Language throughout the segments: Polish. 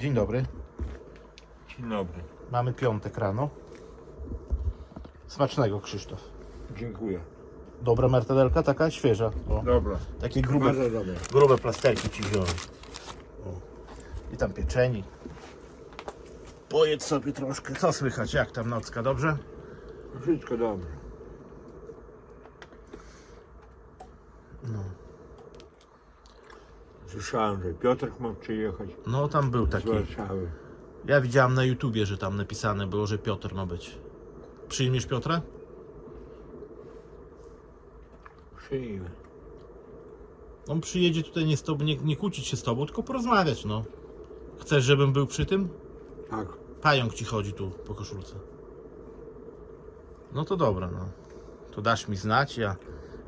Dzień dobry. Dzień dobry. Mamy piątek rano. Smacznego, Krzysztof. Dziękuję. Dobra martadelka, taka świeża. O, Dobra. takie grube, Bardzo dobre. grube plasterki ci wziąłem. O. I tam pieczeni. Pojedz sobie troszkę. Co słychać? Jak tam nocka? Dobrze? Wszystko dobrze. Słyszałem, że Piotrek ma przyjechać No tam był z taki. Warszawy. Ja widziałem na YouTubie, że tam napisane było, że Piotr ma być. Przyjmiesz Piotra? Przyjmę. On przyjedzie tutaj nie z tobą, nie, nie kłócić się z tobą, tylko porozmawiać, no. Chcesz, żebym był przy tym? Tak. Pająk ci chodzi tu po koszulce. No to dobra, no. To dasz mi znać, ja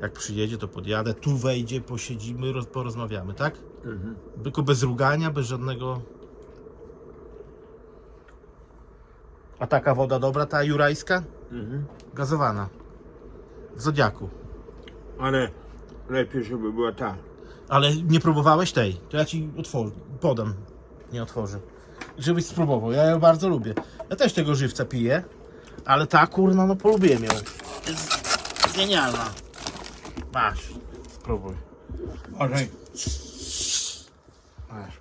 jak przyjedzie, to podjadę, tu wejdzie, posiedzimy, roz, porozmawiamy, tak? Mhm. Tylko bez rugania, bez żadnego... A taka woda dobra, ta jurajska? Mhm. Gazowana. W Zodiaku. Ale lepiej, żeby była ta. Ale nie próbowałeś tej, to ja ci otworzę, podam, nie otworzę. Żebyś spróbował, ja ją bardzo lubię. Ja też tego żywca piję, ale ta kurna, no polubiłem ją. Jest genialna. Masz, spróbuj. Uważaj.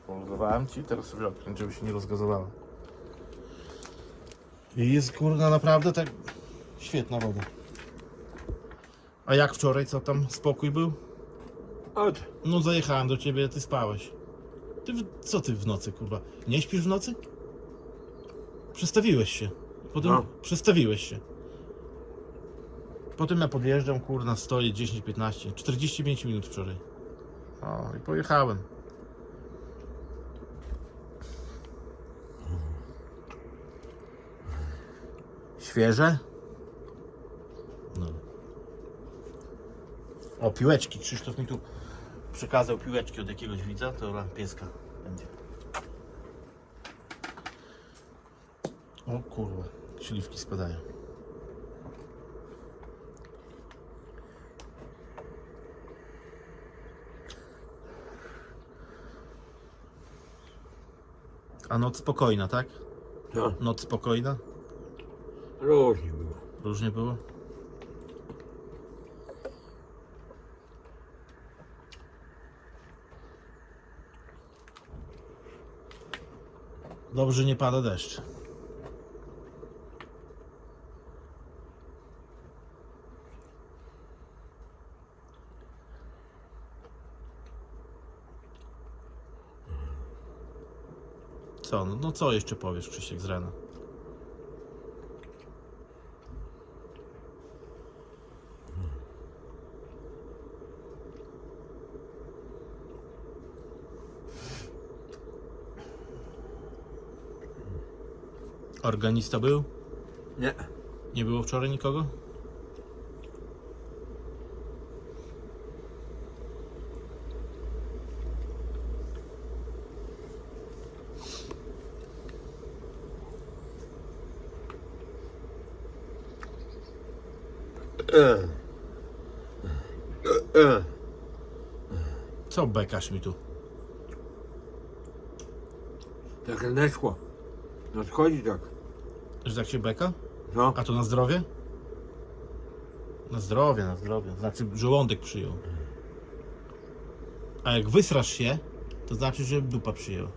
Poluzowałem ci, teraz sobie odkręć, żeby się nie rozgazowała. I jest kurna naprawdę tak świetna woda. A jak wczoraj, co tam, spokój był? Od. No zajechałem do ciebie, ty spałeś. Ty, w- co ty w nocy, kurwa? Nie śpisz w nocy? Przestawiłeś się. Potem No. przestawiłeś się. Potem ja podjeżdżam, kurna, stoję 10-15, 45 minut wczoraj. O, i pojechałem. Świeże? No. O, piłeczki. Krzysztof mi tu przekazał piłeczki od jakiegoś widza, to dla pieska będzie. O kurwa, śliwki spadają. A noc spokojna, tak? No. Noc spokojna? Różnie było. Różnie było? Dobrze nie pada deszcz. Co? No, no co jeszcze powiesz Krzysiek z rana? Organista był? Nie. Nie było wczoraj nikogo? Co bekasz mi tu? Tak nadeszło. Nadchodzi tak. Że tak się beka? No. A to na zdrowie? Na zdrowie, na zdrowie. Znaczy żołądek przyjął. A jak wysrasz się, to znaczy, że dupa przyjęła.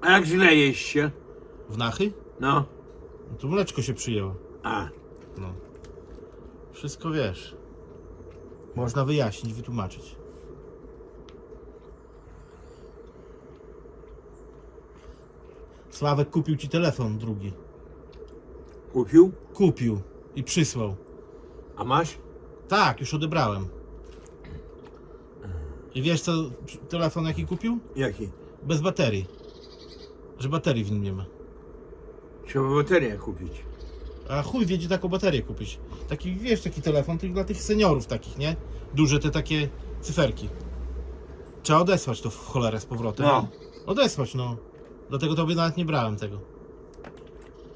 A jak źle jeść się? W nachy? No. No to mleczko się przyjęło. A. No. Wszystko wiesz. Można wyjaśnić, wytłumaczyć. Sławek kupił ci telefon drugi. Kupił? Kupił i przysłał. A masz? Tak, już odebrałem. I wiesz co telefon jaki kupił? Jaki? Bez baterii. Że baterii w nim nie ma. Trzeba baterię kupić. A chuj wiedzie taką baterię kupić. Taki, wiesz, taki telefon tylko dla tych seniorów takich, nie? Duże te takie cyferki. Trzeba odesłać to w cholerę z powrotem. No. Odesłać, no. Dlatego tobie nawet nie brałem tego.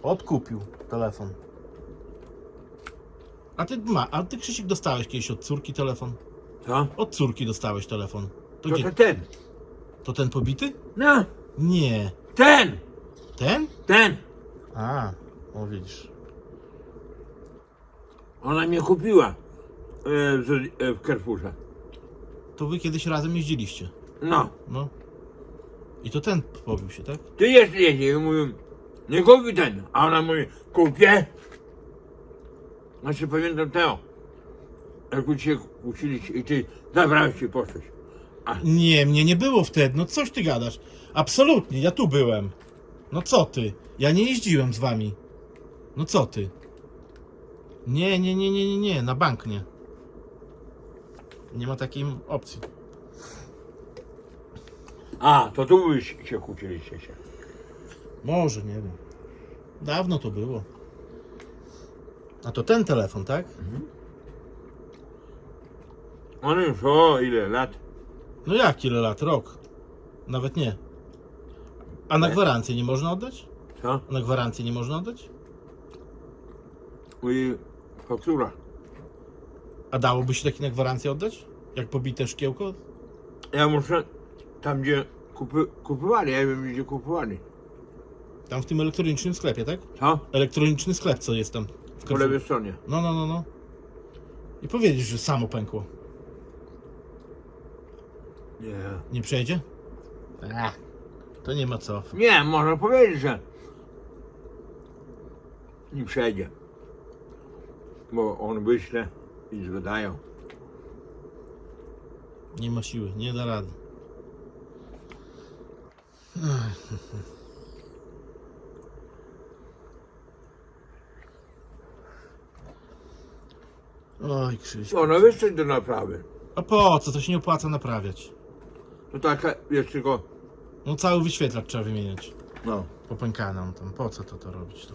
Odkupił telefon. A ty ma, a ty Krzysiek dostałeś kiedyś od córki telefon? Co? Od córki dostałeś telefon. To, To, gdzie? to ten. to ten pobity? No, Nie. ten, Ten? ten. A, o widzisz. Ona mnie kupiła e, w, e, w Carrefourze. To wy kiedyś razem jeździliście. No, No. I to ten pobił się, tak? ty jeszcze jedzie. I mówię, nie kupi ten. A ona mówi, kupię. Znaczy pamiętam Teo. Jak kłóciliście i ty zabrałeś się i poszłeś. Nie, mnie nie było wtedy. No coś ty gadasz. Absolutnie, ja tu byłem. No co ty? Ja nie jeździłem z wami. No co ty? Nie, nie, nie, nie, nie, nie, na bank nie. Nie ma takiej opcji. A, to tu wy się kłóciliście się. Może, nie wiem. Dawno to było. A to ten telefon, tak? On już o ile lat. No jak ile lat? Rok. Nawet nie. A na gwarancję nie można oddać? Co? A na gwarancję nie można oddać? Mówi faktura. A dałoby się taki na gwarancję oddać? Jak pobite szkiełko? Ja muszę tam gdzie kupy, kupowali, ja wiem gdzie kupowali. Tam w tym elektronicznym sklepie, tak? Co? Elektroniczny sklep, co jest tam. W Po Carrefour. lewej stronie. No, no, no, no. I powiedzieć, że samo pękło. Nie. Nie przejdzie? Ach, to nie ma co. Nie, można powiedzieć, że nie przejdzie. Bo on wyśle i zgadają. Nie ma siły, nie da rady. Oj, Krzyś. Ona wyszli do naprawy. A po co? To się nie opłaca naprawiać. To taka jest tylko. No cały wyświetlacz trzeba wymieniać. No. Popękana on tam. Po co to to robić? To?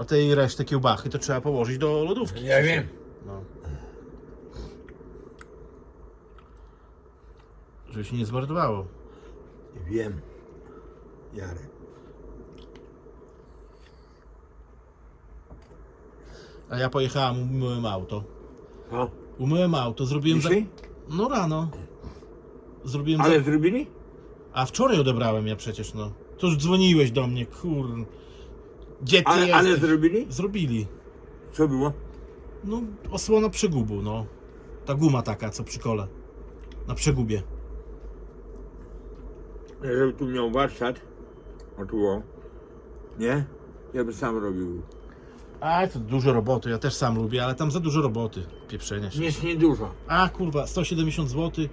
A tej resztę kiełbachy to trzeba położyć do lodówki. Ja wiem. No. Żeby się nie zmarnowało. Wiem. Jarek. A ja pojechałem, umyłem auto. Co? Umyłem auto, zrobiłem... Za... Dzisiaj? No rano. Zrobiłem... Za... Ale zrobili? A wczoraj odebrałem ja przecież, no. To już dzwoniłeś do mnie, kur... Gdzie ty Ale, jesteś? ale zrobili? Zrobili. Co było? No, osłona przegubu, no. Ta guma taka, co przy kole. Na przegubie. Żeby tu miał warsztat. O tu o. Nie? Ja bym sam robił. A, to dużo roboty, ja też sam lubię, ale tam za dużo roboty. Pieprzenia się. Nic nie dużo. A, kurwa, 170 zł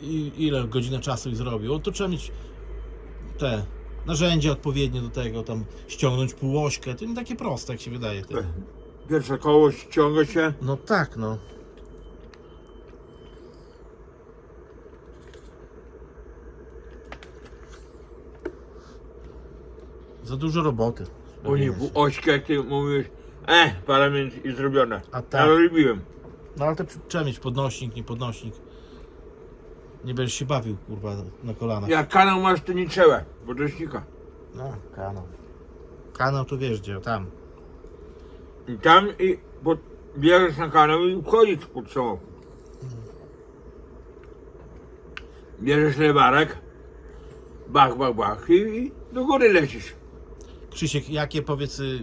i ile godzinę czasu i zrobił? O, to trzeba mieć te narzędzia odpowiednie do tego, tam ściągnąć półośkę. To nie takie proste, jak się wydaje. Ty. Pierwsze koło ściąga się. No tak, no. Za dużo roboty. Rozumiesz? pół ośkę, jak ty mówisz. E, parlament i zrobione. A tak. Ja robiłem. No ale to tr- trzeba mieć podnośnik, nie podnośnik. Nie będziesz się bawił, kurwa, na kolanach. Jak kanał masz, to nie trzeba. Podnośnika. No, kanał. Kanał to wiesz gdzie, tam. I tam i pod, bierzesz na kanał i wchodzisz pod samochód. Bierzesz lewarek, bach, bach, bach i, i do góry lecisz. Krzysiek, jakie powiedz y,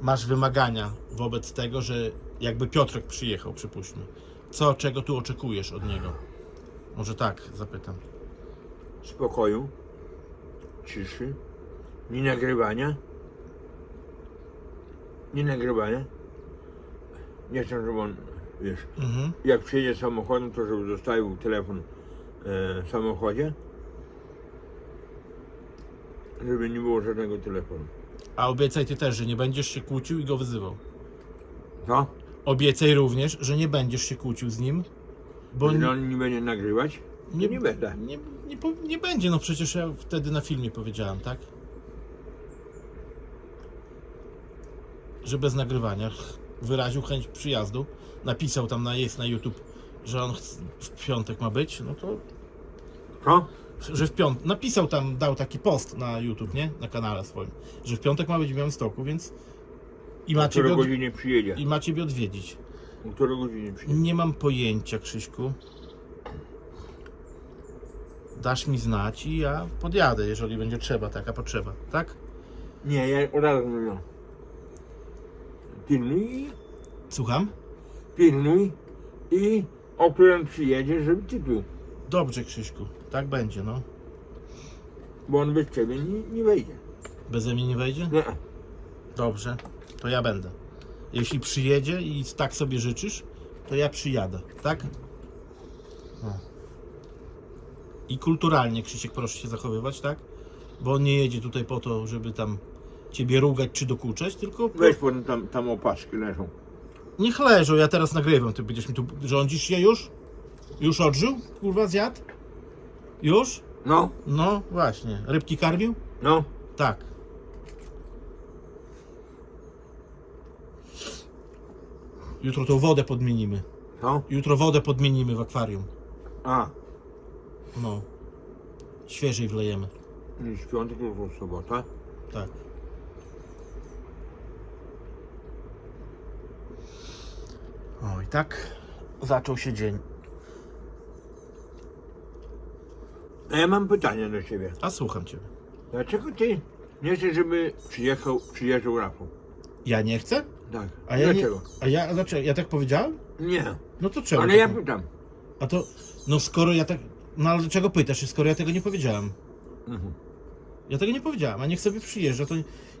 masz wymagania wobec tego, że jakby Piotrek przyjechał, przypuśćmy. Co, czego tu oczekujesz od niego? Może tak zapytam. Spokoju, ciszy, nie nagrywania. Nie nagrywania. Nie chcę, żeby on, wiesz, Mhm. jak przyjedzie samochodem, to żeby zostawił telefon e, w samochodzie. Żeby nie było żadnego telefonu. A obiecaj ty też, że nie będziesz się kłócił i go wyzywał. Co? Obiecaj również, że nie będziesz się kłócił z nim, bo Że on nie będzie nagrywać? Nie, nie będę. nie, nie, po- nie będzie, no przecież ja wtedy na filmie powiedziałem, tak? Że bez nagrywania wyraził chęć przyjazdu, napisał tam na jest na YouTube, że on chc- w piątek ma być, no to Co? że w piątek, napisał tam, dał taki post na YouTube, nie? Na kanale swoim, że w piątek ma być w Białymstoku, więc i O ma, ciebie której od, godzinie przyjedzie? i odwiedzić. O której godzinie przyjedzie? Nie mam pojęcia, Krzyśku. Dasz mi znać i ja podjadę, jeżeli będzie trzeba, taka potrzeba, tak? Nie, ja od razu mówię. Pilnuj Słucham? pilnuj i o którym przyjedzie, żeby ty tu. Dobrze, Krzyśku, tak będzie, no. Bo on bez ciebie nie, nie wejdzie. Beze mnie nie wejdzie? Nie. Dobrze, to ja będę. Jeśli przyjedzie i tak sobie życzysz, to ja przyjadę, tak? No. I kulturalnie, Krzysiek, proszę się zachowywać, tak? Bo on nie jedzie tutaj po to, żeby tam ciebie rugać czy dokuczać, tylko Weź potem tam, tam opaczki leżą. niech leżą, ja teraz nagrywam, ty będziesz mi tu rządzisz się już? Już odżył? Kurwa, zjadł? Już? No, No, właśnie. Rybki karmił? no. Tak. Jutro tą wodę podmienimy. Co? Jutro wodę podmienimy w akwarium. A, No. Świeżej wlejemy. dziś piątek, jutro sobota. Tak. O i tak zaczął się dzień. A ja mam pytanie do ciebie. A słucham ciebie. Dlaczego ty nie chcesz, żeby przyjechał, przyjeżdżał Rafał? Ja nie chcę? Tak. A ja nie. Dlaczego? A ja a dlaczego? Ja tak powiedziałem? Nie. No to czemu? Ale ja pytam. A to. No skoro ja tak. No ale dlaczego pytasz, skoro ja tego nie powiedziałem? Mhm. Ja tego nie powiedziałem, a niech sobie przyjeżdża, to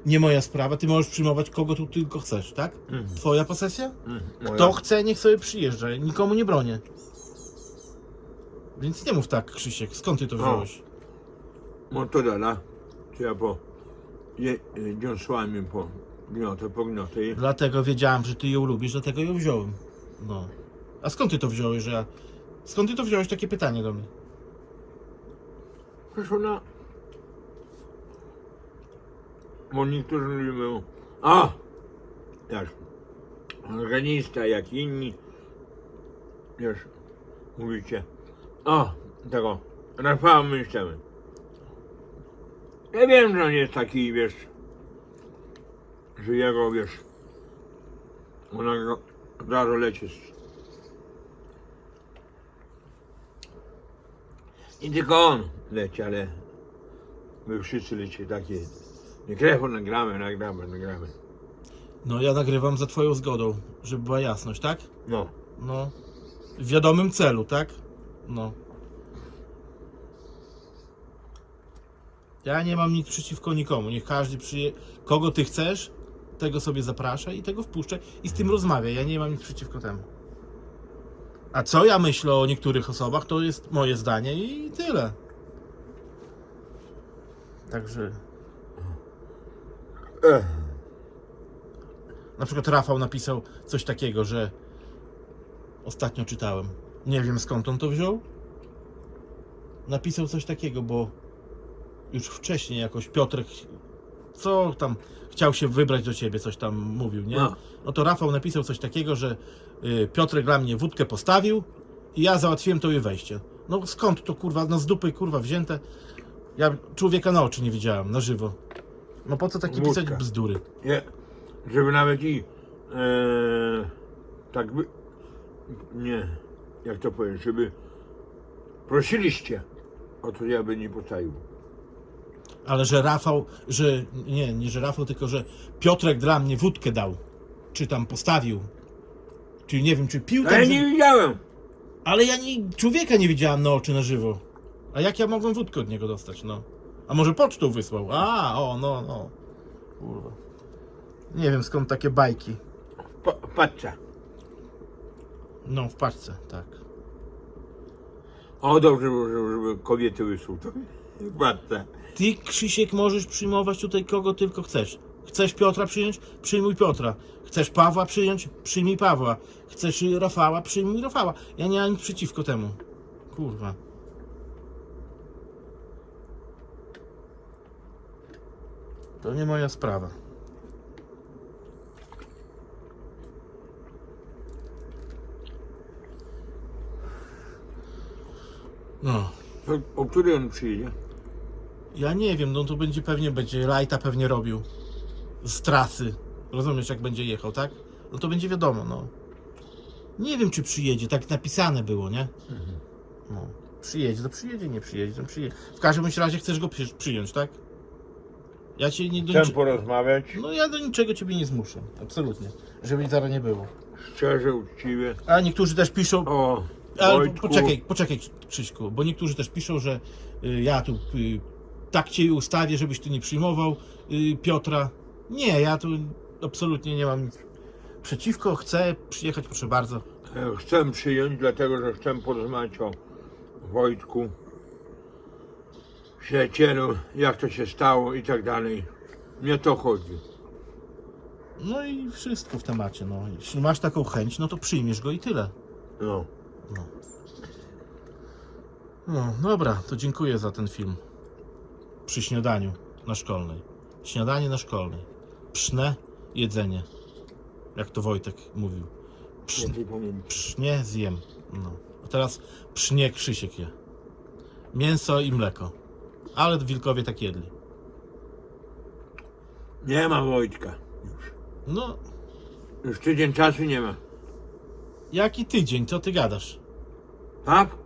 nie moja sprawa. Ty możesz przyjmować kogo tu tylko chcesz, tak? Mhm. Twoja posesja? Mhm. Kto chce, niech sobie przyjeżdża. Nikomu nie bronię. Więc nie mów tak, Krzysiek. Skąd ty to wziąłeś? To dala. Czy ja po je, y, dziąsłami po gniotę, po gniotę i Dlatego wiedziałem, że ty ją lubisz, dlatego ją wziąłem. No. A skąd ty to wziąłeś, że ja... Skąd ty to wziąłeś takie pytanie do mnie? Przecież ona... Bo niektórzy mówią, a! Jak organista, jak inni, wiesz, mówicie, a, tego, Rafała my chcemy. Ja wiem, że on jest taki, wiesz, że jego, wiesz, ona go od razu leci Nie tylko on leci, ale my wszyscy leci takie. Mikrofon nagramy, nagramy, nagramy. No ja nagrywam za twoją zgodą, żeby była jasność, tak? No. No. W wiadomym celu, tak? No. Ja nie mam nic przeciwko nikomu. Niech każdy przyje. Kogo ty chcesz, tego sobie zapraszaj i tego wpuszczaj i z tym rozmawiaj. Ja nie mam nic przeciwko temu. A co ja myślę o niektórych osobach, to jest moje zdanie i tyle. Także. Na przykład Rafał napisał coś takiego, że ostatnio czytałem. Nie wiem skąd on to wziął. Napisał coś takiego, bo już wcześniej jakoś Piotrek co tam chciał się wybrać do ciebie, coś tam mówił, nie? No. No to Rafał napisał coś takiego, że y, Piotrek dla mnie wódkę postawił i ja załatwiłem to jej wejście. No skąd to kurwa, no z dupy kurwa wzięte. Ja człowieka na oczy nie widziałem, na żywo. No po co takie pisać Wódka. bzdury? Nie, żeby nawet i e, tak by. Nie, jak to powiedzieć, żeby prosiliście o to, ja by nie postawił. Ale że Rafał, że nie, nie że Rafał, tylko że Piotrek dla mnie wódkę dał. Czy tam postawił. Czy nie wiem, czy pił A tam. ja że- nie widziałem. Ale ja nie, człowieka nie widziałem na oczy na żywo. A jak ja mogłem wódkę od niego dostać, no? A może pocztą wysłał? A, o, no, no. Kurwa. Nie wiem skąd takie bajki. Pa, patrzcie. No, w paczce, tak. O, dobrze, żeby, żeby kobiety wysłał to. Patrzcie. Ty, Krzysiek, możesz przyjmować tutaj kogo tylko chcesz. Chcesz Piotra przyjąć? Przyjmuj Piotra. Chcesz Pawła przyjąć? Przyjmij Pawła. Chcesz Rafała? Przyjmuj Rafała. Ja nie mam nic przeciwko temu. Kurwa. To nie moja sprawa. No. O której on przyjedzie? Ja nie wiem, no to będzie pewnie, będzie lajta pewnie robił z trasy. Rozumiesz, jak będzie jechał, tak? No to będzie wiadomo, no. Nie wiem, czy przyjedzie, tak napisane było, nie? No. Przyjedzie, to przyjedzie, nie przyjedzie, to przyjedzie. W każdym bądź razie chcesz go przy, przyjąć, tak? Ja cię nie do Chcę porozmawiać No ja do niczego ciebie nie zmuszę, absolutnie. Żeby zaraz nie było. szczerze, uczciwie. A niektórzy też piszą, O, Ale Wojtku, poczekaj, poczekaj Krzyśku, bo niektórzy też piszą, że y, ja tu y, tak cię ustawię, żebyś ty nie przyjmował y, Piotra. Nie, ja tu absolutnie nie mam nic przeciwko, chcę przyjechać, proszę bardzo. e, Chcę przyjąć, dlatego że chcę porozmawiać o Wojtku, przyjacielu, jak to się stało i tak dalej. Nie to chodzi. No i wszystko w temacie, no. Jeśli masz taką chęć, no to przyjmiesz go i tyle. No. No, dobra, to dziękuję za ten film. Przy śniadaniu na szkolnej. Śniadanie na szkolnej. Pszne jedzenie. Jak to Wojtek mówił. Psz, Nie pomylić. psznie zjem. No. A teraz psznie Krzysiek je. Mięso i mleko. Ale wilkowie tak jedli. Nie ma Wojtka już. No, Już tydzień czasu nie ma. jaki tydzień? Co ty gadasz? Tak?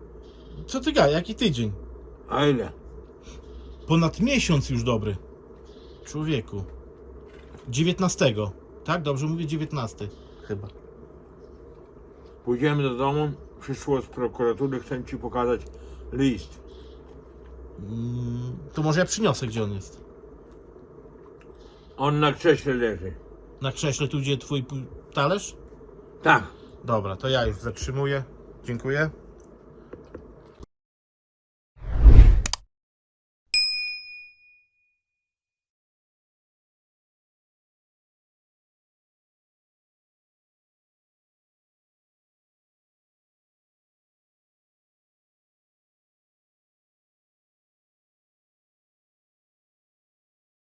Co ty gadasz? Jaki tydzień? A ile? Ponad miesiąc już dobry. Człowieku. 19. Tak? Dobrze mówię 19. Chyba. Pójdziemy do domu, przyszło z prokuratury, chcę ci pokazać list. Mm, to może ja przyniosę, gdzie on jest. On na krześle leży. Na krześle tu, gdzie twój talerz? Tak. Dobra, to ja już zatrzymuję. Dziękuję.